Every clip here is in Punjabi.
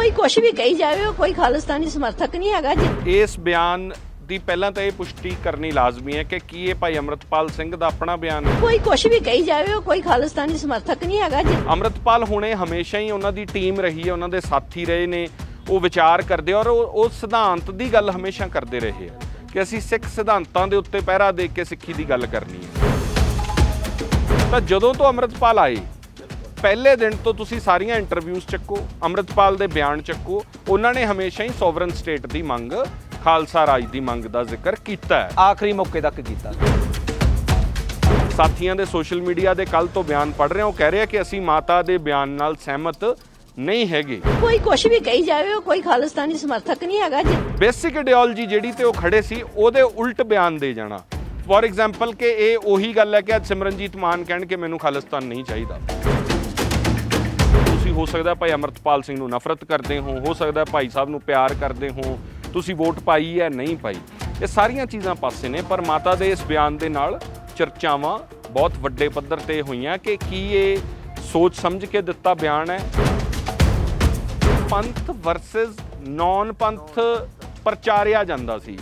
ਕੋਈ ਕੁਛ ਵੀ ਕਹੀ ਜਾਵੇ ਉਹ ਕੋਈ ਖਾਲਿਸਤਾਨੀ ਸਮਰਥਕ ਨਹੀਂ ਹੈਗਾ ਜੀ। ਇਸ ਬਿਆਨ ਦੀ ਪਹਿਲਾਂ ਤਾਂ ਇਹ ਪੁਸ਼ਟੀ ਕਰਨੀ ਲਾਜ਼ਮੀ ਹੈ ਕਿ ਕੀ ਇਹ ਭਾਈ ਅਮਰਤਪਾਲ ਸਿੰਘ ਦਾ ਆਪਣਾ ਬਿਆਨ ਹੈ? ਕੋਈ ਕੁਛ ਵੀ ਕਹੀ ਜਾਵੇ ਉਹ ਕੋਈ ਖਾਲਿਸਤਾਨੀ ਸਮਰਥਕ ਨਹੀਂ ਹੈਗਾ ਜੀ। ਅਮਰਤਪਾਲ ਹੁਣੇ ਹਮੇਸ਼ਾ ਹੀ ਉਹਨਾਂ ਦੀ ਟੀਮ ਰਹੀ ਹੈ ਉਹਨਾਂ ਦੇ ਸਾਥੀ ਰਹੇ ਨੇ ਉਹ ਵਿਚਾਰ ਕਰਦੇ ਔਰ ਉਹ ਉਹ ਸਿਧਾਂਤ ਦੀ ਗੱਲ ਹਮੇਸ਼ਾ ਕਰਦੇ ਰਹੇ ਆ ਕਿ ਅਸੀਂ ਸਿੱਖ ਸਿਧਾਂਤਾਂ ਦੇ ਉੱਤੇ ਪਹਿਰਾ ਦੇ ਕੇ ਸਿੱਖੀ ਦੀ ਗੱਲ ਕਰਨੀ ਹੈ। ਤਾਂ ਜਦੋਂ ਤੋਂ ਅਮਰਤਪਾਲ ਆਏ ਪਹਿਲੇ ਦਿਨ ਤੋਂ ਤੁਸੀਂ ਸਾਰੀਆਂ ਇੰਟਰਵਿਊਜ਼ ਚੱਕੋ ਅਮਰਤਪਾਲ ਦੇ ਬਿਆਨ ਚੱਕੋ ਉਹਨਾਂ ਨੇ ਹਮੇਸ਼ਾ ਹੀ ਸੋਵਰਨ ਸਟੇਟ ਦੀ ਮੰਗ ਖਾਲਸਾ ਰਾਜ ਦੀ ਮੰਗ ਦਾ ਜ਼ਿਕਰ ਕੀਤਾ ਹੈ। ਆਖਰੀ ਮੌਕੇ ਤੱਕ ਕੀਤਾ। ਸਾਥੀਆਂ ਦੇ ਸੋਸ਼ਲ ਮੀਡੀਆ ਦੇ ਕੱਲ ਤੋਂ ਬਿਆਨ ਪੜ ਰਹੇ ਹਾਂ ਉਹ ਕਹਿ ਰਹੇ ਆ ਕਿ ਅਸੀਂ ਮਾਤਾ ਦੇ ਬਿਆਨ ਨਾਲ ਸਹਿਮਤ ਨਹੀਂ ਹੈਗੇ। ਕੋਈ ਕੁਛ ਵੀ ਕਹੀ ਜਾਵੇ ਉਹ ਕੋਈ ਖਾਲਿਸਤਾਨੀ ਸਮਰਥਕ ਨਹੀਂ ਹੈਗਾ ਜੀ ਬੇਸਿਕ ਆਈਡੀਓਲੋਜੀ ਜਿਹੜੀ ਤੇ ਉਹ ਖੜੇ ਸੀ ਉਹਦੇ ਉਲਟ ਬਿਆਨ ਦੇ ਜਾਣਾ। ਫੋਰ ਐਗਜ਼ਾਮਪਲ ਕਿ ਇਹ ਉਹੀ ਗੱਲ ਹੈ ਕਿ ਅੱਜ ਸਿਮਰਨਜੀਤ ਮਾਨ ਕਹਿਣ ਕਿ ਮੈਨੂੰ ਖਾਲਿਸਤਾਨ ਨਹੀਂ ਚਾਹੀਦਾ। ਤੁਸੀਂ ਹੋ ਸਕਦਾ ਭਾਈ ਅਮਰਤਪਾਲ ਸਿੰਘ ਨੂੰ ਨਫ਼ਰਤ ਕਰਦੇ ਹੋ ਹੋ ਸਕਦਾ ਭਾਈ ਸਾਹਿਬ ਨੂੰ ਪਿਆਰ ਕਰਦੇ ਹੋ, ਤੁਸੀਂ ਵੋਟ ਪਾਈ ਹੈ, ਨਹੀਂ ਪਾਈ। ਇਹ ਸਾਰੀਆਂ ਚੀਜ਼ਾਂ ਪਾਸੇ ਨੇ, ਪਰ ਮਾਤਾ ਦੇ ਇਸ ਬਿਆਨ ਦੇ ਨਾਲ ਚਰਚਾਵਾਂ ਬਹੁਤ ਵੱਡੇ ਪੱਧਰ ਤੇ ਹੋਈਆਂ ਕਿ ਕੀ ਇਹ ਸੋਚ ਸਮਝ ਕੇ ਦਿੱਤਾ ਬਿਆਨ ਹੈ। ਪੰਥ ਵਰਸਸ ਨਾਨ ਪੰਥ ਪ੍ਰਚਾਰਿਆ ਜਾਂਦਾ ਸੀ।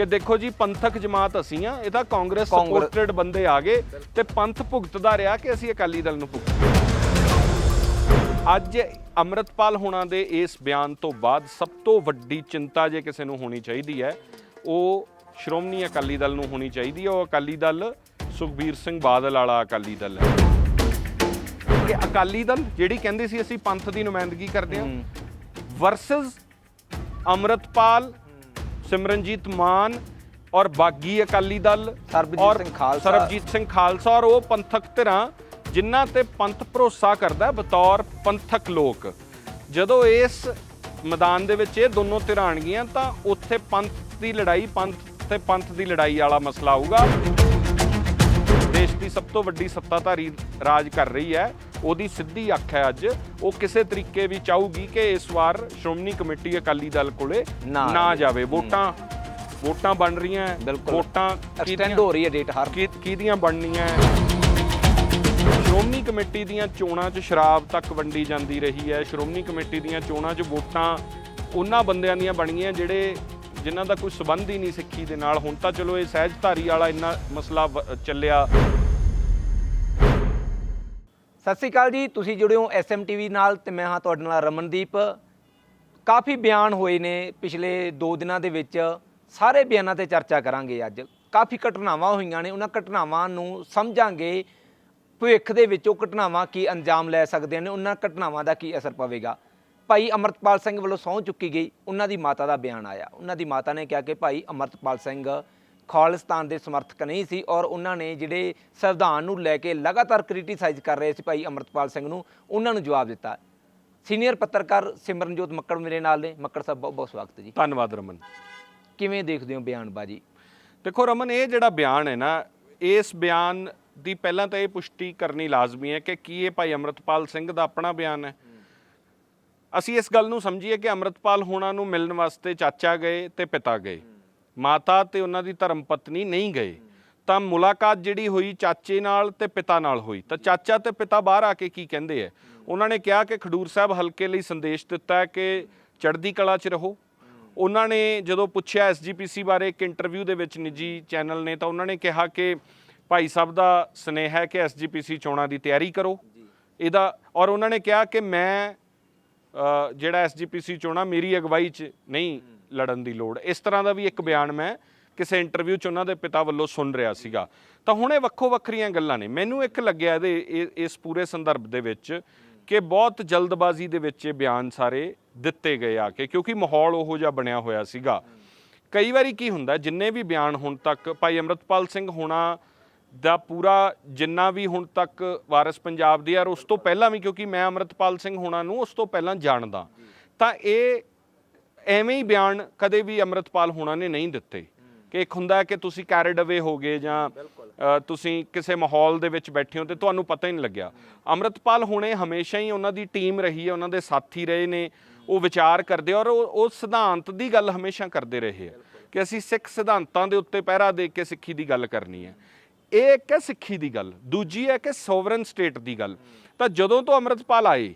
ਕਿ ਦੇਖੋ ਜੀ ਪੰਥਕ ਜਮਾਤ ਅਸੀਂ ਆ ਇਹ ਤਾਂ ਕਾਂਗਰਸ ਸਪੋਰਟਡ ਬੰਦੇ ਆ ਗਏ ਤੇ ਪੰਥ ਭੁਗਤਦਾ ਰਿਹਾ ਕਿ ਅਸੀਂ ਅਕਾਲੀ ਦਲ ਨੂੰ ਭੁਗਤ ਅੱਜ ਅੰਮ੍ਰਿਤਪਾਲ ਹੋਣਾ ਦੇ ਇਸ ਬਿਆਨ ਤੋਂ ਬਾਅਦ ਸਭ ਤੋਂ ਵੱਡੀ ਚਿੰਤਾ ਜੇ ਕਿਸੇ ਨੂੰ ਹੋਣੀ ਚਾਹੀਦੀ ਹੈ ਉਹ ਸ਼੍ਰੋਮਣੀ ਅਕਾਲੀ ਦਲ ਨੂੰ ਹੋਣੀ ਚਾਹੀਦੀ ਹੈ। ਉਹ ਅਕਾਲੀ ਦਲ ਸੁਖਬੀਰ ਸਿੰਘ ਬਾਦਲ ਵਾਲਾ ਅਕਾਲੀ ਦਲ ਹੈ। ਕਿ ਅਕਾਲੀ ਦਲ ਜਿਹੜੀ ਕਹਿੰਦੇ ਸੀ ਅਸੀਂ ਪੰਥ ਦੀ ਨੁਮਾਇੰਦਗੀ ਕਰਦੇ ਹਾਂ ਵਰਸਸ ਅਮਰਤਪਾਲ ਸਿਮਰਨਜੀਤ ਮਾਨ ਔਰ ਬਾਗੀ ਅਕਾਲੀ ਦਲ ਸਰਬਜੀਤ ਸਿੰਘ ਖਾਲਸਾ। ਸਰਬਜੀਤ ਸਿੰਘ ਖਾਲਸਾ ਔਰ ਉਹ ਪੰਥਕ ਧਿਰਾਂ ਜਿਨ੍ਹਾਂ ਤੇ ਪੰਥ ਭਰੋਸਾ ਕਰਦਾ ਬਤੌਰ ਪੰਥਕ ਲੋਕ। ਜਦੋਂ ਇਸ ਮੈਦਾਨ ਦੇ ਵਿੱਚ ਇਹ ਦੋਨੋਂ ਧਿਰਾਂ ਆਣਗੀਆਂ ਤਾਂ ਉੱਥੇ ਪੰਥ ਦੀ ਲੜਾਈ ਪੰਥ ਤੇ ਪੰਥ ਦੀ ਲੜਾਈ ਵਾਲਾ ਮਸਲਾ ਆਊਗਾ। ਦੇਸ਼ ਦੀ ਸਭ ਤੋਂ ਵੱਡੀ ਸੱਤਾਧਾਰੀ ਰਾਜ ਕਰ ਰਹੀ ਹੈ। ਉਹਦੀ ਸਿੱਧੀ ਅੱਖ ਹੈ ਅੱਜ। ਉਹ ਕਿਸੇ ਤਰੀਕੇ ਵੀ ਚਾਹੂਗੀ ਕਿ ਇਸ ਵਾਰ ਸ਼੍ਰੋਮਣੀ ਕਮੇਟੀ ਅਕਾਲੀ ਦਲ ਕੋਲੇ ਨਾ। ਜਾਵੇ। ਵੋਟਾਂ ਵੋਟਾਂ ਬਣ ਰਹੀਆਂ। ਵੋਟਾਂ ਐਕਸਟੈਂਡ ਹੋ ਰਹੀ ਹੈ ਡੇਟ ਹਰ ਕੀ ਕਿਹਦੀਆਂ ਬਣਨੀਆਂ? ਸ਼੍ਰੋਮਣੀ ਕਮੇਟੀ ਦੀਆਂ ਚੋਣਾਂ 'ਚ ਸ਼ਰਾਬ ਤੱਕ ਵੰਡੀ ਜਾਂਦੀ ਰਹੀ ਹੈ। ਸ਼੍ਰੋਮਣੀ ਕਮੇਟੀ ਦੀਆਂ ਚੋਣਾਂ 'ਚ ਵੋਟਾਂ ਉਹਨਾਂ ਬੰਦਿਆਂ ਦੀਆਂ ਬਣੀਆਂ ਜਿਹੜੇ ਜਿਨ੍ਹਾਂ ਦਾ ਕੋਈ ਸਬੰਧ ਹੀ ਨਹੀਂ ਸਿੱਖੀ ਦੇ ਨਾਲ। ਹੁਣ ਤਾਂ ਚਲੋ ਇਹ ਸਹਿਜਧਾਰੀ ਵਾਲਾ ਇੰਨਾ ਮਸਲਾ ਚੱਲਿਆ। ਸਤਿ ਸ਼੍ਰੀ ਅਕਾਲ ਜੀ, ਤੁਸੀਂ ਜੁੜੇ ਹੋ ਐਸਐਮਟੀਵੀ ਨਾਲ ਤੇ ਮੈਂ ਹਾਂ ਤੁਹਾਡੇ ਨਾਲ ਰਮਨਦੀਪ। ਕਾਫੀ ਬਿਆਨ ਹੋਏ ਨੇ ਪਿਛਲੇ 2 ਦਿਨਾਂ ਦੇ ਵਿੱਚ, ਸਾਰੇ ਬਿਆਨਾਂ ਤੇ ਚਰਚਾ ਕਰਾਂਗੇ ਅੱਜ। ਕਾਫੀ ਘਟਨਾਵਾਂ ਹੋਈਆਂ ਨੇ, ਉਹਨਾਂ ਘਟਨਾਵਾਂ ਨੂੰ ਸਮਝਾਂਗੇ। ਭਵਿੱਖ ਦੇ ਵਿੱਚ ਉਹ ਘਟਨਾਵਾਂ ਕੀ ਅੰਜਾਮ ਲੈ ਸਕਦੇ ਨੇ, ਉਹਨਾਂ ਘਟਨਾਵਾਂ ਦਾ ਕੀ ਅਸਰ ਪਵੇਗਾ। ਭਾਈ ਅਮਰਤਪਾਲ ਸਿੰਘ ਵੱਲੋਂ ਸਹੁੰ ਚੁੱਕੀ ਗਈ, ਉਹਨਾਂ ਦੀ ਮਾਤਾ ਦਾ ਬਿਆਨ ਆਇਆ। ਉਹਨਾਂ ਦੀ ਮਾਤਾ ਨੇ ਕਿਹਾ ਕਿ ਭਾਈ ਅਮਰਤਪਾਲ ਸਿੰਘ ਖਾਲਿਸਤਾਨ ਦੇ ਸਮਰਥਕ ਨਹੀਂ ਸੀ ਔਰ ਉਹਨਾਂ ਨੇ ਜਿਹੜੇ ਸੰਵਿਧਾਨ ਨੂੰ ਲੈ ਕੇ ਲਗਾਤਾਰ ਕ੍ਰਿਟੀਸਾਈਜ਼ ਕਰ ਰਹੇ ਸੀ ਭਾਈ ਅਮਰਤਪਾਲ ਸਿੰਘ ਨੂੰ ਉਹਨਾਂ ਨੂੰ ਜਵਾਬ ਦਿੱਤਾ। ਸੀਨੀਅਰ ਪੱਤਰਕਾਰ ਸਿਮਰਨਜੋਤ ਮੱਕੜ ਮੇਰੇ ਨਾਲ ਨੇ। ਮੱਕੜ ਸਾਹਿਬ ਬਹੁਤ ਬਹੁਤ ਸਵਾਗਤ ਜੀ। ਧੰਨਵਾਦ ਰਮਨ। ਕਿਵੇਂ ਦੇਖਦੇ ਹੋ ਬਿਆਨਬਾਜ਼ੀ? ਦੇਖੋ ਰਮਨ ਇਹ ਜਿਹੜਾ ਬਿਆਨ ਹੈ ਨਾ ਇਸ ਬਿਆਨ ਦੀ ਪਹਿਲਾਂ ਤਾਂ ਇਹ ਪੁਸ਼ਟੀ ਕਰਨੀ ਲਾਜ਼ਮੀ ਹੈ ਕਿ ਕੀ ਇਹ ਭਾਈ ਅਮਰਤਪਾਲ ਸਿੰਘ ਦਾ ਆਪਣਾ ਬਿਆਨ ਹੈ। ਅਸੀਂ ਇਸ ਗੱਲ ਨੂੰ ਸਮਝੀਏ ਕਿ ਅਮਰਤਪਾਲ ਹੋਣਾ ਨੂੰ ਮਿਲਣ ਵਾਸਤੇ ਚਾਚਾ ਗਏ ਤੇ ਪਿਤਾ ਗਏ। ਮਾਤਾ ਤੇ ਉਹਨਾਂ ਦੀ ਧਰਮ ਪਤਨੀ ਨਹੀਂ ਗਏ ਤਾਂ ਮੁਲਾਕਾਤ ਜਿਹੜੀ ਹੋਈ ਚਾਚੇ ਨਾਲ ਤੇ ਪਿਤਾ ਨਾਲ ਹੋਈ। ਤਾਂ ਚਾਚਾ ਤੇ ਪਿਤਾ ਬਾਹਰ ਆ ਕੇ ਕੀ ਕਹਿੰਦੇ ਆ? ਉਹਨਾਂ ਨੇ ਕਿਹਾ ਕਿ ਖਡੂਰ ਸਾਹਿਬ ਹਲਕੇ ਲਈ ਸੰਦੇਸ਼ ਦਿੱਤਾ ਹੈ ਕਿ ਚੜ੍ਹਦੀ ਕਲਾ 'ਚ ਰਹੋ। ਉਹਨਾਂ ਨੇ ਜਦੋਂ ਪੁੱਛਿਆ ਐਸਜੀਪੀਸੀ ਬਾਰੇ ਇੱਕ ਇੰਟਰਵਿਊ ਦੇ ਵਿੱਚ ਨਿੱਜੀ ਚੈਨਲ ਨੇ ਤਾਂ ਉਹਨਾਂ ਨੇ ਕਿਹਾ ਕਿ ਭਾਈ ਸਾਹਿਬ ਦਾ ਸਨੇਹ ਹੈ ਕਿ ਐਸਜੀਪੀਸੀ ਚੋਣਾਂ ਦੀ ਤਿਆਰੀ ਕਰੋ। ਇਹਦਾ ਔਰ ਉਹਨਾਂ ਨੇ ਕਿਹਾ ਕਿ ਮੈਂ ਜਿਹੜਾ ਐਸਜੀਪੀਸੀ ਚੋਣਾਂ ਮੇਰੀ ਅਗਵਾਈ 'ਚ ਨਹੀਂ ਲੜਨ ਦੀ ਲੋੜ। ਇਸ ਤਰ੍ਹਾਂ ਦਾ ਵੀ ਇੱਕ ਬਿਆਨ ਮੈਂ ਕਿਸੇ ਇੰਟਰਵਿਊ 'ਚ ਉਹਨਾਂ ਦੇ ਪਿਤਾ ਵੱਲੋਂ ਸੁਣ ਰਿਹਾ ਸੀਗਾ। ਤਾਂ ਹੁਣ ਇਹ ਵੱਖੋ ਵੱਖਰੀਆਂ ਗੱਲਾਂ ਨੇ। ਮੈਨੂੰ ਇੱਕ ਲੱਗਿਆ ਇਹਦੇ ਇਸ ਪੂਰੇ ਸੰਦਰਭ ਦੇ ਵਿੱਚ ਕਿ ਬਹੁਤ ਜਲਦਬਾਜ਼ੀ ਦੇ ਵਿੱਚ ਇਹ ਬਿਆਨ ਸਾਰੇ ਦਿੱਤੇ ਗਏ ਆ ਕੇ, ਕਿਉਂਕਿ ਮਾਹੌਲ ਉਹੋ ਜਿਹਾ ਬਣਿਆ ਹੋਇਆ ਸੀਗਾ। ਕਈ ਵਾਰੀ ਕੀ ਹੁੰਦਾ, ਜਿੰਨੇ ਵੀ ਬਿਆਨ ਹੁਣ ਤੱਕ ਭਾਈ ਅਮਰਤਪਾਲ ਸਿੰਘ ਹੋਣਾ ਦਾ ਪੂਰਾ ਜਿੰਨਾ ਵੀ ਹੁਣ ਤੱਕ ਵਾਰਿਸ ਪੰਜਾਬ ਦੀ ਔਰ ਉਸ ਤੋਂ ਪਹਿਲਾਂ ਵੀ, ਕਿਉਂਕਿ ਮੈਂ ਅਮਰਤਪਾਲ ਸਿੰਘ ਹੋਣਾ ਨੂੰ ਉਸ ਤੋਂ ਪਹਿਲਾਂ ਜਾਣਦਾ। ਤਾਂ ਇਹ ਐਵੇਂ ਹੀ ਬਿਆਨ ਕਦੇ ਵੀ ਅਮਰਤਪਾਲ ਹੋਣਾ ਨੇ ਨਹੀਂ ਦਿੱਤੇ। ਕਿ ਇੱਕ ਹੁੰਦਾ ਕਿ ਤੁਸੀਂ ਕੈਰਿਡ ਅਵੇ ਹੋ ਗਏ ਜਾਂ ਤੁਸੀਂ ਕਿਸੇ ਮਾਹੌਲ ਦੇ ਵਿੱਚ ਬੈਠੇ ਹੋ ਤੇ ਤੁਹਾਨੂੰ ਪਤਾ ਹੀ ਨਹੀਂ ਲੱਗਿਆ। ਅਮਰਤਪਾਲ ਹੋਣੇ ਹਮੇਸ਼ਾ ਹੀ ਉਹਨਾਂ ਦੀ ਟੀਮ ਰਹੀ ਹੈ ਉਹਨਾਂ ਦੇ ਸਾਥੀ ਰਹੇ ਨੇ ਉਹ ਵਿਚਾਰ ਕਰਦੇ ਔਰ ਉਹ ਉਹ ਸਿਧਾਂਤ ਦੀ ਗੱਲ ਹਮੇਸ਼ਾ ਕਰਦੇ ਰਹੇ ਆ ਕਿ ਅਸੀਂ ਸਿੱਖ ਸਿਧਾਂਤਾਂ ਦੇ ਉੱਤੇ ਪਹਿਰਾ ਦੇ ਕੇ ਸਿੱਖੀ ਦੀ ਗੱਲ ਕਰਨੀ ਹੈ। ਇਹ ਇੱਕ ਹੈ ਸਿੱਖੀ ਦੀ ਗੱਲ ਦੂਜੀ ਹੈ ਕਿ ਸੋਵਰਨ ਸਟੇਟ ਦੀ ਗੱਲ। ਤਾਂ ਜਦੋਂ ਤੋਂ ਅਮਰਤਪਾਲ ਆਏ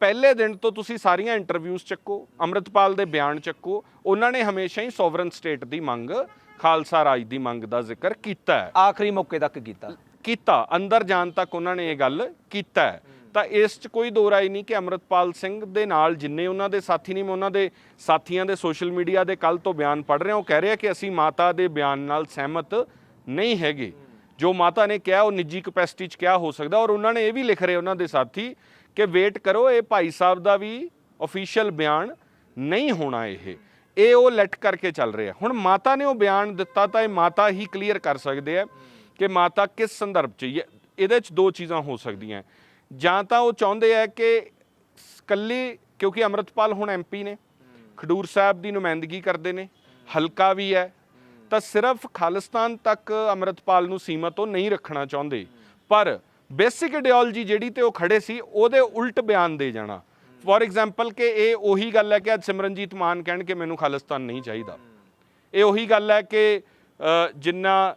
ਪਹਿਲੇ ਦਿਨ ਤੋਂ ਤੁਸੀਂ ਸਾਰੀਆਂ ਇੰਟਰਵਿਊਜ਼ ਚੱਕੋ ਅੰਮ੍ਰਿਤਪਾਲ ਦੇ ਬਿਆਨ ਚੱਕੋ ਉਹਨਾਂ ਨੇ ਹਮੇਸ਼ਾ ਹੀ ਸੋਵਰਨ ਸਟੇਟ ਦੀ ਮੰਗ ਖਾਲਸਾ ਰਾਜ ਦੀ ਮੰਗ ਦਾ ਜ਼ਿਕਰ ਕੀਤਾ ਹੈ। ਆਖਰੀ ਮੌਕੇ ਤੱਕ ਕੀਤਾ। ਕੀਤਾ ਅੰਦਰ ਜਾਣ ਤੱਕ ਉਹਨਾਂ ਨੇ ਇਹ ਗੱਲ ਕੀਤਾ ਹੈ। ਤਾਂ ਇਸ 'ਚ ਕੋਈ ਦੋ ਰਾਏ ਨਹੀਂ ਕਿ ਅਮਰਤਪਾਲ ਸਿੰਘ ਦੇ ਨਾਲ ਜਿੰਨੇ ਉਹਨਾਂ ਦੇ ਸਾਥੀ ਨਹੀਂ ਮੈਂ ਉਹਨਾਂ ਦੇ ਸਾਥੀਆਂ ਦੇ ਸੋਸ਼ਲ ਮੀਡੀਆ ਦੇ ਕੱਲ ਤੋਂ ਬਿਆਨ ਪੜ੍ਹ ਰਿਹਾ ਉਹ ਕਹਿ ਰਿਹਾ ਕਿ ਅਸੀਂ ਮਾਤਾ ਦੇ ਬਿਆਨ ਨਾਲ ਸਹਿਮਤ ਨਹੀਂ ਹੈਗੇ। ਜੋ ਮਾਤਾ ਨੇ ਕਿਹਾ ਉਹ ਨਿੱਜੀ ਕਪੈਸਿਟੀ 'ਚ ਕਿਹਾ ਹੋ ਸਕਦਾ ਔਰ ਉਹਨਾਂ ਨੇ ਇਹ ਵੀ ਲਿਖ ਰਹੇ ਉਹਨਾਂ ਦੇ ਸਾਥੀ ਕਿ ਵੇਟ ਕਰੋ, ਇਹ ਭਾਈ ਸਾਹਿਬ ਦਾ ਵੀ ਅਫੀਸ਼ੀਅਲ ਬਿਆਨ ਨਹੀਂ ਹੋਣਾ ਇਹ। ਇਹ ਉਹ ਲੈਟ ਕਰਕੇ ਚੱਲ ਰਿਹਾ। ਹੁਣ ਮਾਤਾ ਨੇ ਉਹ ਬਿਆਨ ਦਿੱਤਾ ਤਾਂ ਇਹ ਮਾਤਾ ਹੀ ਕਲੀਅਰ ਕਰ ਸਕਦੇ ਆ ਕਿ ਮਾਤਾ ਕਿਸ ਸੰਦਰਭ 'ਚ ਇਹਦੇ 'ਚ ਦੋ ਚੀਜ਼ਾਂ ਹੋ ਸਕਦੀਆਂ। ਜਾਂ ਤਾਂ ਉਹ ਚਾਹੁੰਦੇ ਆ ਕਿ ਕੱਲੀ, ਕਿਉਂਕਿ ਅਮਰਤਪਾਲ ਹੁਣ ਐਮਪੀ ਨੇ, ਖਡੂਰ ਸਾਹਿਬ ਦੀ ਨੁਮਾਇੰਦਗੀ ਕਰਦੇ ਨੇ, ਹਲਕਾ ਵੀ ਹੈ, ਤਾਂ ਸਿਰਫ ਖਾਲਿਸਤਾਨ ਤੱਕ ਅਮਰਤਪਾਲ ਨੂੰ ਸੀਮਤ ਉਹ ਨਹੀਂ ਰੱਖਣਾ ਚਾਹੁੰਦੇ। ਪਰ ਬੇਸਿਕ ਆਈਡੀਓਲੋਜੀ ਜਿਹੜੀ ਤੇ ਉਹ ਖੜੇ ਸੀ ਉਹਦੇ ਉਲਟ ਬਿਆਨ ਦੇ ਜਾਣਾ। ਫੋਰ ਐਗਜ਼ਾਮਪਲ ਕਿ ਇਹ ਉਹੀ ਗੱਲ ਹੈ ਕਿ ਅੱਜ ਸਿਮਰਨਜੀਤ ਮਾਨ ਕਹਿਣ ਕਿ ਮੈਨੂੰ ਖਾਲਿਸਤਾਨ ਨਹੀਂ ਚਾਹੀਦਾ। ਇਹ ਉਹੀ ਗੱਲ ਹੈ ਕਿ ਜਿੰਨਾ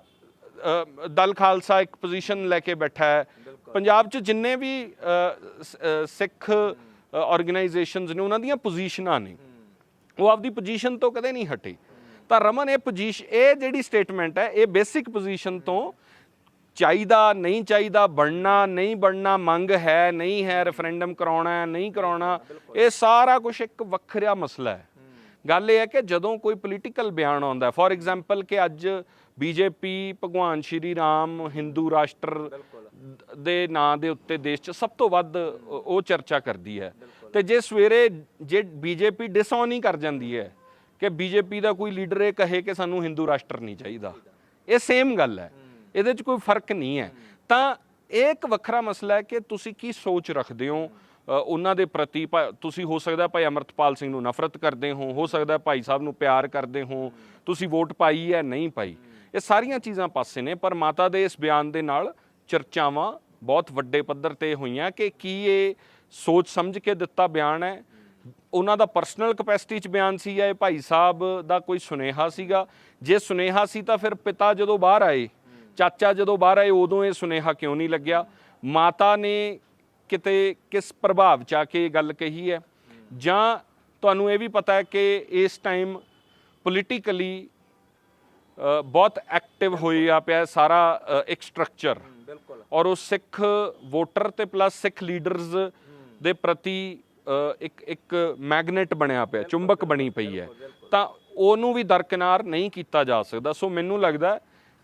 ਦਲ ਖਾਲਸਾ ਇੱਕ ਪੋਜੀਸ਼ਨ ਲੈ ਕੇ ਬੈਠਾ ਹੈ। ਪੰਜਾਬ 'ਚ ਜਿੰਨੇ ਵੀ ਸਿੱਖ ਆਰਗੇਨਾਈਜੇਸ਼ਨਸ ਨੇ ਉਹਨਾਂ ਦੀਆਂ ਪੋਜੀਸ਼ਨਾਂ ਨੇ। ਉਹ ਆਪਦੀ ਪੋਜੀਸ਼ਨ ਤੋਂ ਕਦੇ ਨਹੀਂ ਹਟੇ। ਤਾਂ ਰਮਨ ਇਹ ਪੋਜੀਸ਼ਨ ਇਹ ਜਿਹੜੀ ਸਟੇਟਮੈਂਟ ਹੈ ਇਹ ਬੇਸਿਕ ਪੋਜੀਸ਼ਨ ਤੋਂ ਚਾਹੀਦਾ ਨਹੀਂ ਚਾਹੀਦਾ ਬਣਨਾ ਨਹੀਂ ਬਣਨਾ ਮੰਗ ਹੈ ਨਹੀਂ ਹੈ ਰੈਫਰੈਂਡਮ ਕਰਾਉਣਾ ਹੈ ਨਹੀਂ ਕਰਾਉਣਾ ਇਹ ਸਾਰਾ ਕੁਝ ਇੱਕ ਵੱਖਰਾ ਮਸਲਾ ਹੈ। ਗੱਲ ਇਹ ਹੈ ਕਿ ਜਦੋਂ ਕੋਈ ਪੋਲੀਟੀਕਲ ਬਿਆਨ ਆਉਂਦਾ ਫੋਰ ਐਗਜ਼ਾਮਪਲ ਕਿ ਅੱਜ ਬੀਜੇਪੀ ਭਗਵਾਨ ਸ਼੍ਰੀ ਰਾਮ ਹਿੰਦੂ ਰਾਸ਼ਟਰ ਦੇ ਨਾਂ ਦੇ ਉੱਤੇ ਦੇਸ਼ 'ਚ ਸਭ ਤੋਂ ਵੱਧ ਉਹ ਉਹ ਚਰਚਾ ਕਰਦੀ ਹੈ। ਤੇ ਜੇ ਸਵੇਰੇ ਜੇ ਬੀਜੇਪੀ ਡਿਸਓਨ ਹੀ ਕਰ ਜਾਂਦੀ ਹੈ ਕਿ ਬੀਜੇਪੀ ਦਾ ਕੋਈ ਲੀਡਰ ਇਹ ਕਹੇ ਕਿ ਸਾਨੂੰ ਹਿੰਦੂ ਰਾਸ਼ਟਰ ਨਹੀਂ ਚਾਹੀਦਾ। ਇਹ ਸੇਮ ਗੱਲ ਹੈ। ਇਹਦੇ 'ਚ ਕੋਈ ਫ਼ਰਕ ਨਹੀਂ ਹੈ। ਤਾਂ ਇਹ ਇੱਕ ਵੱਖਰਾ ਮਸਲਾ ਹੈ ਕਿ ਤੁਸੀਂ ਕੀ ਸੋਚ ਰੱਖਦੇ ਹੋ? ਉਹਨਾਂ ਦੇ ਪ੍ਰਤੀ ਭਾ- ਤੁਸੀਂ ਹੋ ਸਕਦਾ ਭਾਈ ਅਮਰਤਪਾਲ ਸਿੰਘ ਨੂੰ ਨਫ਼ਰਤ ਕਰਦੇ ਹੋ ਹੋ ਸਕਦਾ ਭਾਈ ਸਾਹਿਬ ਨੂੰ ਪਿਆਰ ਕਰਦੇ ਹੋ, ਤੁਸੀਂ ਵੋਟ ਪਾਈ ਹੈ, ਨਹੀਂ ਪਾਈ। ਇਹ ਸਾਰੀਆਂ ਚੀਜ਼ਾਂ ਪਾਸੇ ਨੇ, ਪਰ ਮਾਤਾ ਦੇ ਇਸ ਬਿਆਨ ਦੇ ਨਾਲ ਚਰਚਾਵਾਂ ਬਹੁਤ ਵੱਡੇ ਪੱਧਰ ਤੇ ਹੋਈਆਂ ਕਿ ਕੀ ਇਹ ਸੋਚ ਸਮਝ ਕੇ ਦਿੱਤਾ ਬਿਆਨ ਹੈ? ਉਹਨਾਂ ਦਾ ਪਰਸਨਲ ਕਪੈਸਿਟੀ ਚ ਬਿਆਨ ਸੀ ਜਾਂ ਇਹ ਭਾਈ ਸਾਹਿਬ ਦਾ ਕੋਈ ਸੁਨੇਹਾ ਸੀਗਾ? ਜੇ ਸੁਨੇਹਾ ਸੀ ਤਾਂ ਫਿਰ ਪਿਤਾ ਜਦੋਂ ਬਾਹਰ ਆਏ ਚਾਚਾ ਜਦੋਂ ਬਾਹਰ ਆਏ ਉਦੋਂ ਇਹ ਸੁਨੇਹਾ ਕਿਉਂ ਨਹੀਂ ਲੱਗਿਆ? ਮਾਤਾ ਨੇ ਕਿਤੇ ਕਿਸ ਪ੍ਰਭਾਵ ਚ ਆ ਕੇ ਇਹ ਗੱਲ ਕਹੀ ਹੈ? ਜਾਂ ਤੁਹਾਨੂੰ ਇਹ ਵੀ ਪਤਾ ਹੈ ਕਿ ਇਸ ਟਾਈਮ ਪੋਲੀਟੀਕਲੀ ਬਹੁਤ ਐਕਟਿਵ ਹੋਇਆ ਪਿਆ ਹੈ ਸਾਰਾ ਇੱਕ ਸਟਰਕਚਰ ਬਿਲਕੁਲ। ਔਰ ਉਹ ਸਿੱਖ ਵੋਟਰ ਤੇ ਪਲੱਸ ਸਿੱਖ ਲੀਡਰਸ ਦੇ ਪ੍ਰਤੀ ਇੱਕ ਇੱਕ ਮੈਗਨੇਟ ਬਣਿਆ ਪਿਆ ਚੁੰਬਕ ਬਣੀ ਪਈ ਹੈ। ਤਾਂ ਉਹਨੂੰ ਵੀ ਦਰਕਿਨਾਰ ਨਹੀਂ ਕੀਤਾ ਜਾ ਸਕਦਾ। ਸੋ ਮੈਨੂੰ ਲੱਗਦਾ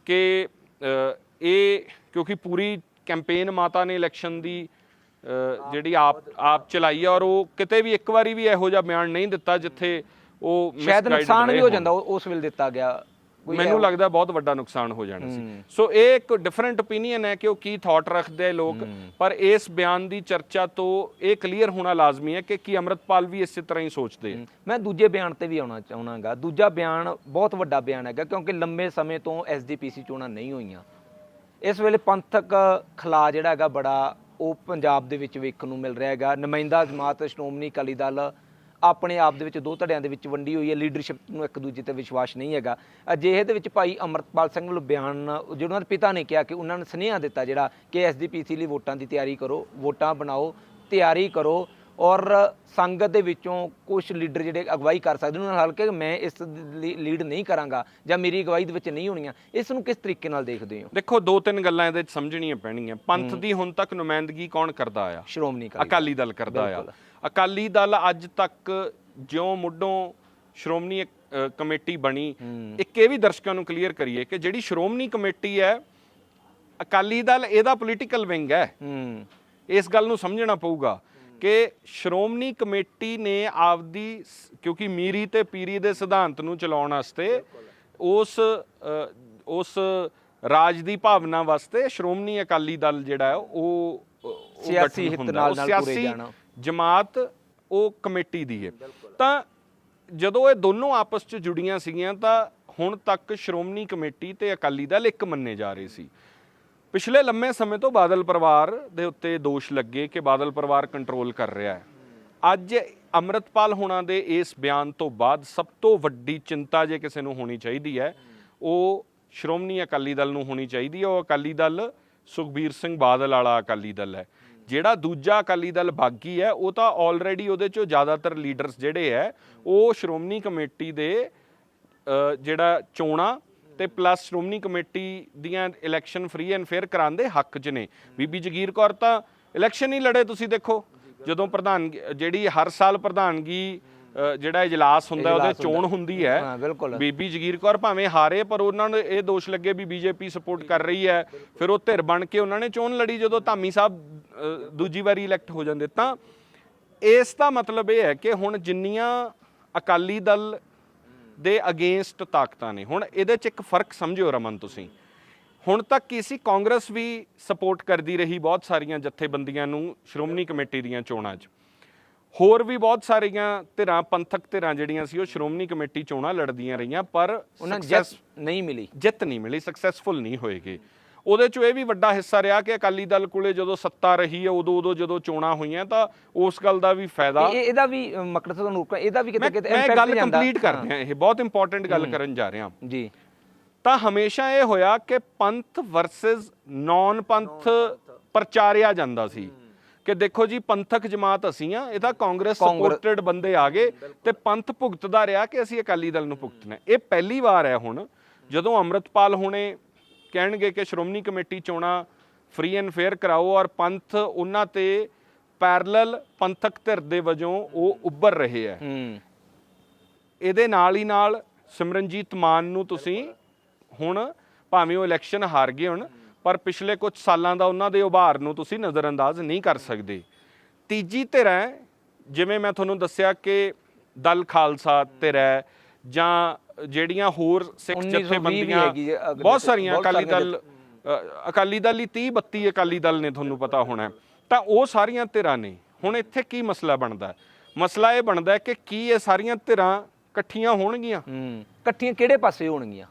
ਕਿ ਇਹ ਕਿਉਂਕਿ ਪੂਰੀ ਕੈਂਪੇਨ ਮਾਤਾ ਨੇ ਇਲੈਕਸ਼ਨ ਦੀ ਜਿਹੜੀ ਆਪ ਆਪ ਚਲਾਈ ਹੈ ਔਰ ਉਹ ਕਿਤੇ ਵੀ ਇੱਕ ਵਾਰੀ ਵੀ ਇਹੋ ਜਿਹਾ ਬਿਆਨ ਨਹੀਂ ਦਿੱਤਾ ਜਿੱਥੇ ਉਹ ਸ਼ਾਇਦ ਨੁਕਸਾਨ ਵੀ ਹੋ। ਜਾਂਦਾ ਉਸ ਵੇਲੇ ਦਿੱਤਾ ਗਿਆ ਮੈਨੂੰ ਲੱਗਦਾ ਬਹੁਤ ਵੱਡਾ ਨੁਕਸਾਨ ਹੋ ਜਾਣਾ ਸੀ। ਸੋ ਇਹ ਇੱਕ ਡਿਫਰੈਂਟ ਓਪੀਨੀਅਨ ਹੈ ਕਿ ਉਹ ਕੀ ਥਾਟ ਰੱਖਦੇ ਲੋਕ। ਪਰ ਇਸ ਬਿਆਨ ਦੀ ਚਰਚਾ ਤੋਂ ਇਹ ਕਲੀਅਰ ਹੋਣਾ ਲਾਜ਼ਮੀ ਹੈ ਕਿ ਕੀ ਅਮਰਤਪਾਲ ਵੀ ਇਸੇ ਤਰ੍ਹਾਂ ਹੀ ਸੋਚਦੇ ਆ। ਮੈਂ ਦੂਜੇ ਬਿਆਨ ਤੇ ਵੀ ਆਉਣਾ ਚਾਹਣਾਗਾ ਦੂਜਾ ਬਿਆਨ ਬਹੁਤ ਵੱਡਾ ਬਿਆਨ ਹੈਗਾ ਕਿਉਂਕਿ ਲੰਬੇ ਸਮੇਂ ਤੋਂ ਐਸਡੀਪੀਸੀ ਚੋਣਾਂ ਨਹੀਂ ਹੋਈਆਂ। ਇਸ ਵੇਲੇ ਪੰਥਕ ਖਲਾ ਜਿਹੜਾ ਹੈਗਾ ਬੜਾ ਉਹ ਪੰਜਾਬ ਦੇ ਵਿੱਚ ਵੇਖਣ ਨੂੰ ਮਿਲ ਰਿਹਾ ਹੈਗਾ। ਨੁਮਾਇੰਦਾ ਜਮਾਤ ਸ਼੍ਰੋਮਣੀ ਅਕਾਲੀ ਦਲ ਆਪਣੇ ਆਪ ਦੇ ਵਿੱਚ ਦੋ ਧੜਿਆਂ ਦੇ ਵਿੱਚ ਵੰਡੀ ਹੋਈ ਹੈ ਲੀਡਰਸ਼ਿਪ ਨੂੰ ਇੱਕ ਦੂਜੇ ਤੇ ਵਿਸ਼ਵਾਸ ਨਹੀਂ ਹੈਗਾ। ਅਜਿਹੇ ਦੇ ਵਿੱਚ ਭਾਈ ਅਮਰਤਪਾਲ ਸਿੰਘ ਵੱਲੋਂ ਬਿਆਨ ਜਿਹੜਾ ਉਹਨਾਂ ਦੇ ਪਿਤਾ ਨੇ ਕਿਹਾ ਕਿ ਉਹਨਾਂ ਨੇ ਸੁਨੇਹਾ ਦਿੱਤਾ ਜਿਹੜਾ ਕਿ ਐਸਡੀਪੀਸੀ ਲਈ ਵੋਟਾਂ ਦੀ ਤਿਆਰੀ ਕਰੋ, ਵੋਟਾਂ ਬਣਾਓ, ਤਿਆਰੀ ਕਰੋ। ਔਰ ਸੰਗਤ ਦੇ ਵਿੱਚੋਂ ਕੁਝ ਲੀਡਰ ਜਿਹੜੇ ਅਗਵਾਈ ਕਰ ਸਕਦੇ ਉਹਨਾਂ ਨਾਲ ਹਲਕੇ ਮੈਂ ਇਸ ਲਈ ਲੀਡ ਨਹੀਂ ਕਰਾਂਗਾ ਜਾਂ ਮੇਰੀ ਅਗਵਾਈ ਦੇ ਵਿੱਚ ਨਹੀਂ ਹੋਣੀਆਂ ਇਸ ਨੂੰ ਕਿਸ ਤਰੀਕੇ ਨਾਲ ਦੇਖਦੇ ਹੋ? ਦੇਖੋ ਦੋ ਤਿੰਨ ਗੱਲਾਂ ਇਹਦੇ ਵਿੱਚ ਸਮਝਣੀਆਂ ਪੈਣਗੀਆਂ ਪੰਥ ਦੀ ਹੁਣ ਤੱਕ ਨੁਮਾਇੰਦਗੀ ਕੌਣ ਕਰਦਾ ਆ? ਸ਼੍ਰੋਮਣੀ ਅਕਾਲੀ ਦਲ। ਕਰਦਾ ਆ। ਅਕਾਲੀ ਦਲ ਅੱਜ ਤੱਕ ਜਿਉਂ ਮੁੱਢੋਂ ਸ਼੍ਰੋਮਣੀ ਕਮੇਟੀ ਬਣੀ। ਇੱਕ ਇਹ ਵੀ ਦਰਸ਼ਕਾਂ ਨੂੰ ਕਲੀਅਰ ਕਰੀਏ ਕਿ ਜਿਹੜੀ ਸ਼੍ਰੋਮਣੀ ਕਮੇਟੀ ਹੈ ਅਕਾਲੀ ਦਲ ਇਹਦਾ ਪੋਲੀਟੀਕਲ ਵਿੰਗ ਹੈ। ਹੂੰ। ਇਸ ਗੱਲ ਨੂੰ ਸਮਝਣਾ ਪਊਗਾ। ਕਿ ਸ਼੍ਰੋਮਣੀ ਕਮੇਟੀ ਨੇ ਆਪਦੀ ਕਿਉਂਕਿ ਮੀਰੀ ਤੇ ਪੀਰੀ ਦੇ ਸਿਧਾਂਤ ਨੂੰ ਚਲਾਉਣ ਵਾਸਤੇ ਉਸ ਉਸ ਰਾਜ ਦੀ ਭਾਵਨਾ ਵਾਸਤੇ ਸ਼੍ਰੋਮਣੀ ਅਕਾਲੀ ਦਲ ਜਿਹੜਾ ਹੈ ਉਹ ਸਿਆਸੀ ਹਿੱਤ। ਨਾਲ- ਨਾਲ ਸਿਆਸੀ ਜਾਣਾ। ਜਮਾਤ ਉਹ ਕਮੇਟੀ ਦੀ ਹੈ ਤਾਂ ਜਦੋਂ ਇਹ ਦੋਨੋਂ ਆਪਸ 'ਚ ਜੁੜੀਆਂ ਸੀਗੀਆਂ ਤਾਂ ਹੁਣ ਤੱਕ ਸ਼੍ਰੋਮਣੀ ਕਮੇਟੀ ਤੇ ਅਕਾਲੀ ਦਲ ਇੱਕ ਮੰਨੇ ਜਾ ਰਹੇ ਸੀ ਪਿਛਲੇ ਲੰਮੇ ਸਮੇਂ ਤੋਂ ਬਾਦਲ ਪਰਿਵਾਰ ਦੇ ਉੱਤੇ ਦੋਸ਼ ਲੱਗੇ ਕਿ ਬਾਦਲ ਪਰਿਵਾਰ ਕੰਟਰੋਲ ਕਰ ਰਿਹਾ ਹੈ। ਅੱਜ ਅੰਮ੍ਰਿਤਪਾਲ ਹੋਣਾ ਦੇ ਇਸ ਬਿਆਨ ਤੋਂ ਬਾਅਦ ਸਭ ਤੋਂ ਵੱਡੀ ਚਿੰਤਾ ਜੇ ਕਿਸੇ ਨੂੰ ਹੋਣੀ ਚਾਹੀਦੀ ਹੈ, ਉਹ ਸ਼੍ਰੋਮਣੀ ਅਕਾਲੀ ਦਲ ਨੂੰ ਹੋਣੀ ਚਾਹੀਦੀ ਹੈ। ਉਹ ਅਕਾਲੀ ਦਲ ਸੁਖਬੀਰ ਸਿੰਘ ਬਾਦਲ ਵਾਲਾ ਅਕਾਲੀ ਦਲ ਹੈ। ਜਿਹੜਾ ਦੂਜਾ ਅਕਾਲੀ ਦਲ ਬਾਗੀ ਹੈ, ਉਹ ਤਾਂ ਆਲਰੇਡੀ ਉਹਦੇ ਚੋਂ ਜ਼ਿਆਦਾਤਰ ਲੀਡਰਸ ਜਿਹੜੇ ਹੈ, ਉਹ ਸ਼੍ਰੋਮਣੀ ਕਮੇਟੀ ਦੇ ਜਿਹੜਾ ਚੋਣਾਂ ਤੇ ਪਲੱਸ ਸ਼੍ਰੋਮਣੀ ਕਮੇਟੀ ਦੀਆਂ ਇਲੈਕਸ਼ਨ ਫ੍ਰੀ ਐਂਡ ਫੇਅਰ ਕਰਾਉਣ ਦੇ ਹੱਕ 'ਚ ਨੇ ਬੀਬੀ ਜਗੀਰ ਕੌਰ ਤਾਂ ਇਲੈਕਸ਼ਨ ਹੀ ਲੜੇ ਤੁਸੀਂ ਦੇਖੋ ਜਦੋਂ ਪ੍ਰਧਾਨ ਜਿਹੜੀ ਹਰ ਸਾਲ ਪ੍ਰਧਾਨਗੀ ਜਿਹੜਾ ਇਜਲਾਸ ਹੁੰਦਾ ਉਹਦੇ। ਚੋਣ ਹੁੰਦੀ ਹੈ। ਬੀਬੀ ਜਗੀਰ ਕੌਰ ਭਾਵੇਂ ਹਾਰੇ ਪਰ ਉਹਨਾਂ ਨੂੰ ਇਹ ਦੋਸ਼ ਲੱਗੇ ਵੀ ਬੀਜੇਪੀ ਸਪੋਰਟ ਕਰ ਰਹੀ ਹੈ ਫਿਰ ਉਹ ਧਿਰ ਬਣ ਕੇ ਉਹਨਾਂ ਨੇ ਚੋਣ ਲੜੀ ਜਦੋਂ ਧਾਮੀ ਸਾਹਿਬ ਦੂਜੀ ਵਾਰੀ ਇਲੈਕਟ ਹੋ ਜਾਂਦੇ ਤਾਂ ਇਸ ਦਾ ਮਤਲਬ ਇਹ ਹੈ ਕਿ ਹੁਣ ਜਿੰਨੀਆਂ ਅਕਾਲੀ ਦਲ ਦੇ ਅਗੇਂਸਟ ਤਾਕਤਾਂ ਨੇ। ਹੁਣ ਇਹਦੇ 'ਚ ਇੱਕ ਫ਼ਰਕ ਸਮਝਿਓ ਰਮਨ ਤੁਸੀਂ। ਹੁਣ ਤੱਕ ਕੀ ਸੀ? ਕਾਂਗਰਸ ਵੀ ਸਪੋਰਟ ਕਰਦੀ ਰਹੀ ਬਹੁਤ ਸਾਰੀਆਂ ਜਥੇਬੰਦੀਆਂ ਨੂੰ ਸ਼੍ਰੋਮਣੀ ਕਮੇਟੀ ਦੀਆਂ ਚੋਣਾਂ 'ਚ। ਹੋਰ ਵੀ ਬਹੁਤ ਸਾਰੀਆਂ ਧਿਰਾਂ ਪੰਥਕ ਧਿਰਾਂ ਜਿਹੜੀਆਂ ਸੀ ਉਹ ਸ਼੍ਰੋਮਣੀ ਕਮੇਟੀ ਚੋਣਾਂ ਲੜਦੀਆਂ ਰਹੀਆਂ ਪਰ ਉਹਨਾਂ ਜਿੱਤ ਨਹੀਂ ਮਿਲੀ। ਜਿੱਤ ਨਹੀਂ ਮਿਲੀ ਸਕਸੈਸਫੁਲ ਨਹੀਂ ਹੋਏਗੇ। ਉਹਦੇ ਚੋਂ ਇਹ ਵੀ ਵੱਡਾ ਹਿੱਸਾ ਰਿਹਾ ਕਿ ਅਕਾਲੀ ਦਲ ਕੋਲੇ ਜਦੋਂ ਸੱਤਾ ਰਹੀ ਹੈ ਉਦੋਂ ਉਦੋਂ ਜਦੋਂ ਚੋਣਾਂ ਹੋਈਆਂ ਤਾਂ ਉਸ ਗੱਲ ਦਾ ਵੀ ਫਾਇਦਾ ਇਹ- ਇਹਦਾ ਵੀ ਮਕਸਦ ਤੁਹਾਨੂੰ ਰੋਕਣਾ ਇਹਦਾ ਵੀ ਕਿਤੇ ਮੈਂ ਕਿਤੇ ਮੈਂ impact ਗੱਲ ਜਾਂਦਾ। ਕੰਪਲੀਟ ਕਰਦੇ ਹਾਂ। ਇਹ ਬਹੁਤ ਇੰਪੋਰਟੈਂਟ ਗੱਲ ਕਰਨ ਜਾ ਰਿਹਾ। ਜੀ। ਤਾਂ ਹਮੇਸ਼ਾ ਇਹ ਹੋਇਆ ਕਿ ਪੰਥ ਵਰਸਸ ਨਾਨ ਪੰਥ ਪ੍ਰਚਾਰਿਆ ਜਾਂਦਾ ਸੀ। ਕਿ ਦੇਖੋ ਜੀ ਪੰਥਕ ਜਮਾਤ ਅਸੀਂ ਆ ਇਹ ਤਾਂ ਕਾਂਗਰਸ ਸਪੋਰਟਡ ਬੰਦੇ ਆ ਗਏ ਤੇ ਪੰਥ ਭੁਗਤਦਾ ਰਿਹਾ ਕਿ ਅਸੀਂ ਅਕਾਲੀ ਦਲ ਨੂੰ ਭੁਗਤਣਾ। ਇਹ ਪਹਿਲੀ ਵਾਰ ਹੈ ਹੁਣ ਜਦੋਂ ਅੰਮ੍ਰਿਤਪਾਲ ਹੁਣੇ ਕਹਿਣਗੇ ਕਿ ਸ਼੍ਰੋਮਣੀ ਕਮੇਟੀ ਚੋਣਾਂ ਫ੍ਰੀ ਐਂਡ ਫੇਅਰ ਕਰਾਓ ਔਰ ਪੰਥ ਉਹਨਾਂ ਤੇ ਪੈਰਲਲ ਪੰਥਕ ਧਿਰ ਦੇ ਵਜੋਂ ਉਹ ਉੱਭਰ ਰਹੇ ਹੈ। ਹੂੰ। ਇਹਦੇ ਨਾਲ ਹੀ ਨਾਲ ਸਿਮਰਨਜੀਤ ਮਾਨ ਨੂੰ ਤੁਸੀਂ ਹੁਣ ਭਾਵੇਂ ਉਹ ਇਲੈਕਸ਼ਨ ਹਾਰ ਗਏ ਹੁਣ ਪਰ ਪਿਛਲੇ ਕੁਝ ਸਾਲਾਂ ਦਾ ਉਹਨਾਂ ਦੇ ਉਭਾਰ ਨੂੰ ਤੁਸੀਂ ਨਜ਼ਰਅੰਦਾਜ਼ ਨਹੀਂ ਕਰ ਸਕਦੇ। ਤੀਜੀ ਧਿਰ ਹੈ ਜਿਵੇਂ ਮੈਂ ਤੁਹਾਨੂੰ ਦੱਸਿਆ ਕਿ ਦਲ ਖਾਲਸਾ ਧਿਰ ਹੈ ਜਾਂ ਜਿਹੜੀਆਂ ਹੋਰ ਸਿੱਖ 1920 ਵੀ ਜਥੇਬੰਦੀਆਂ ਹੈਗੀ ਹੈ, ਅਗਲੇ ਬਹੁਤ ਤੇ- ਸਾਰੀਆਂ ਬਹੁਤ ਅਕਾਲੀ ਸਾਰੀਆਂ ਦਲ ਅ, ਅਕਾਲੀ ਦਲ ਹੀ 30 32 ਅਕਾਲੀ ਦਲ ਨੇ ਤੁਹਾਨੂੰ ਪਤਾ ਹੋਣਾ ਹੈ। ਤਾਂ ਉਹ ਸਾਰੀਆਂ ਧਿਰਾਂ ਨੇ। ਹੁਣ ਇੱਥੇ ਕੀ ਮਸਲਾ ਬਣਦਾ ਹੈ? ਮਸਲਾ ਇਹ ਬਣਦਾ ਹੈ ਕਿ ਕੀ ਇਹ ਸਾਰੀਆਂ ਧਿਰਾਂ ਇਕੱਠੀਆਂ ਹੋਣਗੀਆਂ? ਹੂੰ ਇਕੱਠੀਆਂ ਕਿਹੜੇ ਪਾਸੇ ਹੋਣਗੀਆਂ?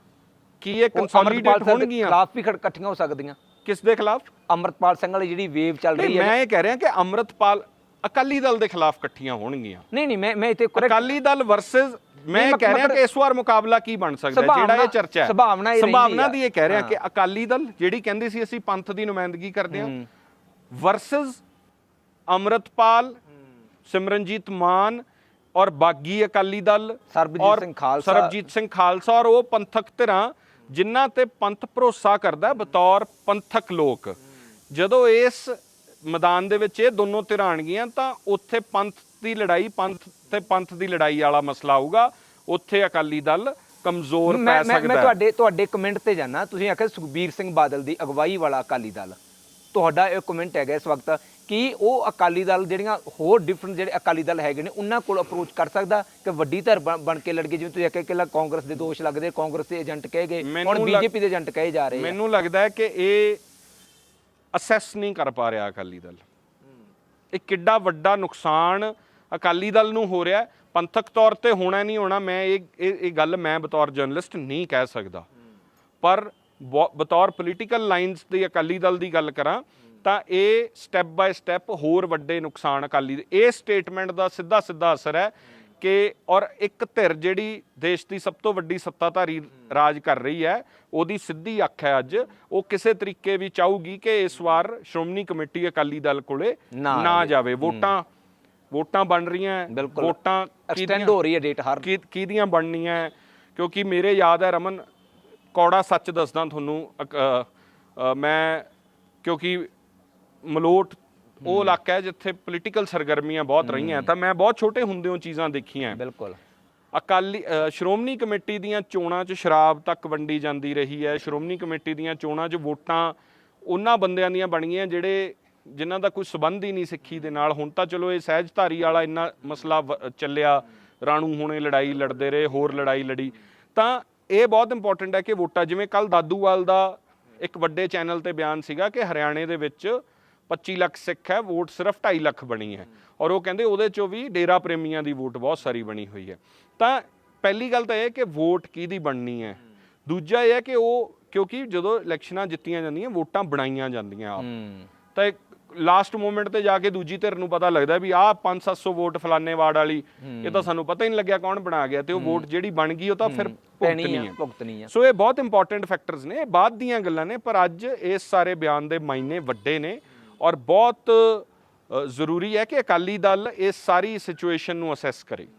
ਕੀ ਇਹ ਕੰਸੋਲੀਡੇਟ ਹੋਣਗੀਆਂ? ਖਿਲਾਫ ਵੀ ਖੜ- ਇਕੱਠੀਆਂ ਹੋ ਸਕਦੀਆਂ। ਕਿਸ ਦੇ ਖਿਲਾਫ? ਅੰਮ੍ਰਿਤਪਾਲ ਸਿੰਘ ਵਾਲੀ ਜਿਹੜੀ ਵੇਵ ਚੱਲ ਨਹੀਂ ਰਹੀ ਹੈ ਮੈਂ ਇਹ ਕਹਿ ਰਿਹਾ ਕਿ ਅੰਮ੍ਰਿਤਪਾਲ ਅਕਾਲੀ ਦਲ ਦੇ ਖਿਲਾਫ ਇਕੱਠੀਆਂ ਹੋਣਗੀਆਂ। ਨਹੀਂ ਨਹੀਂ ਮੈਂ ਮੈਂ ਇੱਥੇ correct- ਅਕਾਲੀ ਦਲ ਵਰਸਸ ਮੈਂ ਕਹਿ ਰਿਹਾ ਕਿ ਇਸ ਵਾਰ ਮੁਕਾਬਲਾ ਕੀ ਬਣ ਸਕਦਾ ਜਿਹੜਾ ਇਹ ਚਰਚਾ ਹੈ ਸੰਭਾਵਨਾ ਇਹ ਸੰਭਾਵਨਾ। ਦੀ ਇਹ ਕਹਿ ਰਿਹਾ। ਕਿ ਅਕਾਲੀ ਦਲ ਜਿਹੜੀ ਕਹਿੰਦੀ ਸੀ ਅਸੀਂ ਪੰਥ ਦੀ ਨੁਮਾਇੰਦਗੀ ਕਰਦੇ ਹਾਂ ਵਰਸਸ ਅੰਮ੍ਰਿਤਪਾਲ ਸਿਮਰਨਜੀਤ ਮਾਨ ਔਰ ਬਾਗੀ ਅਕਾਲੀ ਦਲ ਸਰਬਜੀਤ ਸਿੰਘ ਖਾਲਸਾ। ਸਰਬਜੀਤ ਸਿੰਘ ਖਾਲਸਾ ਔਰ ਉਹ ਪੰਥਕ ਧਿਰਾਂ ਜਿਨ੍ਹਾਂ ਤੇ ਪੰਥ ਭਰੋਸਾ ਕਰਦਾ ਬਤੌਰ ਪੰਥਕ ਲੋਕ ਜਦੋਂ ਇਸ ਮੈਦਾਨ ਦੇ ਵਿੱਚ ਇਹ ਦੋਨੋਂ ਧਿਰਾਂ ਆਣਗੀਆਂ ਤਾਂ ਉੱਥੇ ਪੰਥ ਦੀ ਲੜਾਈ ਪੰਥ ਤੇ ਪੰਥ ਦੀ ਲੜਾਈ ਵਾਲਾ ਮਸਲਾ ਆਊਗਾ। ਉੱਥੇ ਅਕਾਲੀ ਦਲ ਕਮਜ਼ੋਰ ਪੈ ਸਕਦਾ ਮੈਂ ਤੁਹਾਡੇ ਤੁਹਾਡੇ ਕਮੈਂਟ ਤੇ ਜਾਣਾ ਤੁਸੀਂ ਆਖਿਆ ਸੁਖਬੀਰ ਸਿੰਘ ਬਾਦਲ ਦੀ ਅਗਵਾਈ ਵਾਲਾ ਅਕਾਲੀ ਦਲ। ਤੁਹਾਡਾ ਇਹ ਕਮੈਂਟ ਹੈਗਾ ਇਸ ਵਕਤ ਕਿ ਉਹ ਅਕਾਲੀ ਦਲ ਜਿਹੜੀਆਂ ਹੋਰ ਡਿਫਰੈਂਟ ਜਿਹੜੇ ਅਕਾਲੀ ਦਲ ਹੈਗੇ ਨੇ ਉਹਨਾਂ ਕੋਲ ਅਪਰੋਚ ਕਰ ਸਕਦਾ ਕਿ ਵੱਡੀ ਧਿਰ ਬਣ ਕੇ ਲੜ ਗਈ ਜਿਵੇਂ ਤੁਸੀਂ ਆਖਿਆ ਕਿ ਕਾਂਗਰਸ ਦੇ ਦੋਸ਼ ਲੱਗਦੇ ਕਾਂਗਰਸ ਦੇ ਏਜੰਟ ਕਹੇ ਗਏ ਹੁਣ ਬੀਜੇਪੀ ਦੇ ਏਜੰਟ ਕਹੇ ਜਾ ਰਹੇ ਮੈਨੂੰ ਲੱਗਦਾ ਹੈ ਕਿ ਇਹ ਅਸੈਸ ਨਹੀਂ ਕਰ ਪਾ ਰਿਹਾ ਅਕਾਲੀ ਦਲ। ਇਹ ਕਿੱਡਾ ਵੱਡਾ ਨੁਕਸਾਨ ਅਕਾਲੀ ਦਲ ਨੂੰ ਹੋ ਰਿਹਾ। ਪੰਥਕ ਤੌਰ ਤੇ ਹੋਣਾ ਨਹੀਂ ਹੋਣਾ ਮੈਂ ਇਹ ਇਹ ਗੱਲ ਮੈਂ ਬਤੌਰ ਜਰਨਲਿਸਟ ਨਹੀਂ ਕਹਿ ਸਕਦਾ। ਪਰ ਬਤੌਰ ਪੋਲੀਟੀਕਲ ਲਾਈਨਸ ਦੀ ਅਕਾਲੀ ਦਲ ਦੀ ਗੱਲ ਕਰਾਂ ਤਾਂ ਇਹ ਸਟੈਪ ਬਾਏ ਸਟੈਪ ਹੋਰ ਵੱਡੇ ਨੁਕਸਾਨ ਅਕਾਲੀ ਦੇ ਇਹ ਸਟੇਟਮੈਂਟ ਦਾ ਸਿੱਧਾ ਸਿੱਧਾ ਅਸਰ ਹੈ ਕਿ ਔਰ ਇੱਕ ਧਿਰ ਜਿਹੜੀ ਦੇਸ਼ ਦੀ ਸਭ ਤੋਂ ਵੱਡੀ ਸੱਤਾਧਾਰੀ ਰਾਜ ਕਰ ਰਹੀ ਹੈ ਉਹਦੀ ਸਿੱਧੀ ਅੱਖ ਹੈ ਅੱਜ। ਉਹ ਕਿਸੇ ਤਰੀਕੇ ਵੀ ਚਾਹੂਗੀ ਕਿ ਇਸ ਵਾਰ ਸ਼੍ਰੋਮਣੀ ਕਮੇਟੀ ਅਕਾਲੀ ਦਲ ਕੋਲੇ ਨਾ ਜਾਵੇ। ਵੋਟਾਂ ਵੋਟਾਂ ਬਣ ਰਹੀਆਂ। ਵੋਟਾਂ ਐਕਸਟੈਂਡ ਹੋ ਰਹੀ ਹੈ ਡੇਟ ਹਰ ਕਿਹਦੀਆਂ ਬਣਨੀਆਂ? ਕਿਉਂਕਿ ਮੇਰੇ ਯਾਦ ਹੈ ਰਮਨ ਕੌੜਾ ਸੱਚ ਦੱਸਦਾ ਤੁਹਾਨੂੰ ਮੈਂ ਕਿਉਂਕਿ ਮਲੋਟ ਉਹ ਇਲਾਕਾ ਹੈ ਜਿੱਥੇ ਪੋਲੀਟੀਕਲ ਸਰਗਰਮੀਆਂ ਬਹੁਤ ਰਹੀਆਂ ਤਾਂ ਮੈਂ ਬਹੁਤ ਛੋਟੇ ਹੁੰਦੇ ਉਹ ਚੀਜ਼ਾਂ ਦੇਖੀਆਂ ਬਿਲਕੁਲ। ਅਕਾਲੀ ਸ਼੍ਰੋਮਣੀ ਕਮੇਟੀ ਦੀਆਂ ਚੋਣਾਂ 'ਚ ਸ਼ਰਾਬ ਤੱਕ ਵੰਡੀ ਜਾਂਦੀ ਰਹੀ ਹੈ। ਸ਼੍ਰੋਮਣੀ ਕਮੇਟੀ ਦੀਆਂ ਚੋਣਾਂ 'ਚ ਵੋਟਾਂ ਉਹਨਾਂ ਬੰਦਿਆਂ ਦੀਆਂ ਬਣੀਆਂ ਜਿਹੜੇ ਜਿਨ੍ਹਾਂ ਦਾ ਕੋਈ ਸਬੰਧ ਹੀ ਨਹੀਂ ਸਿੱਖੀ ਦੇ ਨਾਲ। ਹੁਣ ਤਾਂ ਚਲੋ ਇਹ ਸਹਿਜਧਾਰੀ ਵਾਲਾ ਇੰਨਾ ਮਸਲਾ ਚੱਲਿਆ। ਰਾਣੂ ਹੁਣੇ ਲੜਾਈ ਲੜਦੇ ਰਹੇ ਹੋਰ ਲੜਾਈ ਲੜੀ। ਤਾਂ ਇਹ ਬਹੁਤ ਇੰਪੋਰਟੈਂਟ ਹੈ ਕਿ ਵੋਟਾਂ ਜਿਵੇਂ ਕੱਲ ਦਾਦੂਵਾਲ ਦਾ ਇੱਕ ਵੱਡੇ ਚੈਨਲ ਤੇ ਬਿਆਨ ਸੀਗਾ ਕਿ ਹਰਿਆਣੇ ਦੇ ਵਿੱਚ 25 ਲੱਖ ਸਿੱਖ ਹੈ ਵੋਟ ਸਿਰਫ 2.5 ਲੱਖ ਬਣੀ ਹੈ। ਔਰ ਉਹ ਕਹਿੰਦੇ ਉਹਦੇ ਚੋਂ ਵੀ ਡੇਰਾ ਪ੍ਰੇਮੀਆਂ ਦੀ ਵੋਟ ਬਹੁਤ ਸਾਰੀ ਬਣੀ ਹੋਈ ਹੈ। ਤਾਂ ਪਹਿਲੀ ਗੱਲ ਤਾਂ ਇਹ ਹੈ ਕਿ ਵੋਟ ਕਿਹਦੀ ਬਣਨੀ ਹੈ? ਦੂਜਾ ਇਹ ਹੈ ਕਿ ਉਹ ਕਿਉਂਕਿ ਜਦੋਂ ਇਲੈਕਸ਼ਨਾਂ ਜਿੱਤੀਆਂ ਜਾਂਦੀਆਂ ਵੋਟਾਂ ਬਣਾਈਆਂ ਜਾਂਦੀਆਂ ਆਪ। ਤਾਂ ਲਾਸਟ ਮੂਮੈਂਟ ਤੇ ਜਾ ਕੇ ਦੂਜੀ ਧਿਰ ਨੂੰ ਪਤਾ ਲੱਗਦਾ ਵੀ ਆਹ 5-700 ਵੋਟ ਫਲਾਣੇ ਵਾਰਡ ਵਾਲੀ ਇਹ ਤਾਂ ਸਾਨੂੰ ਪਤਾ ਹੀ ਨਹੀਂ ਲੱਗਿਆ ਕੌਣ ਬਣਾ ਗਿਆ ਤੇ ਉਹ ਵੋਟ ਜਿਹੜੀ ਬਣ ਗਈ ਉਹ ਤਾਂ ਫਿਰ ਭੁਗਤਣੀ ਆ ਹੈ ਭੁਗਤਣੀ ਆ। ਸੋ ਇਹ ਬਹੁਤ ਇੰਪੋਰਟੈਂਟ ਫੈਕਟਰਸ ਨੇ ਇਹ ਬਾਅਦ ਦੀਆਂ ਗੱਲਾਂ ਨੇ ਪਰ ਅੱਜ ਇਸ ਸਾਰੇ ਬਿਆਨ ਦੇ ਮਾਇਨੇ ਵੱਡੇ ਨੇ ਔਰ ਬਹੁਤ ਜ਼ਰੂਰੀ ਹੈ ਕਿ ਅਕਾਲੀ ਦਲ ਇਸ ਸਾਰੀ ਸਿਚੁਏਸ਼ਨ ਨੂੰ ਅਸੈਸ ਕਰੇ।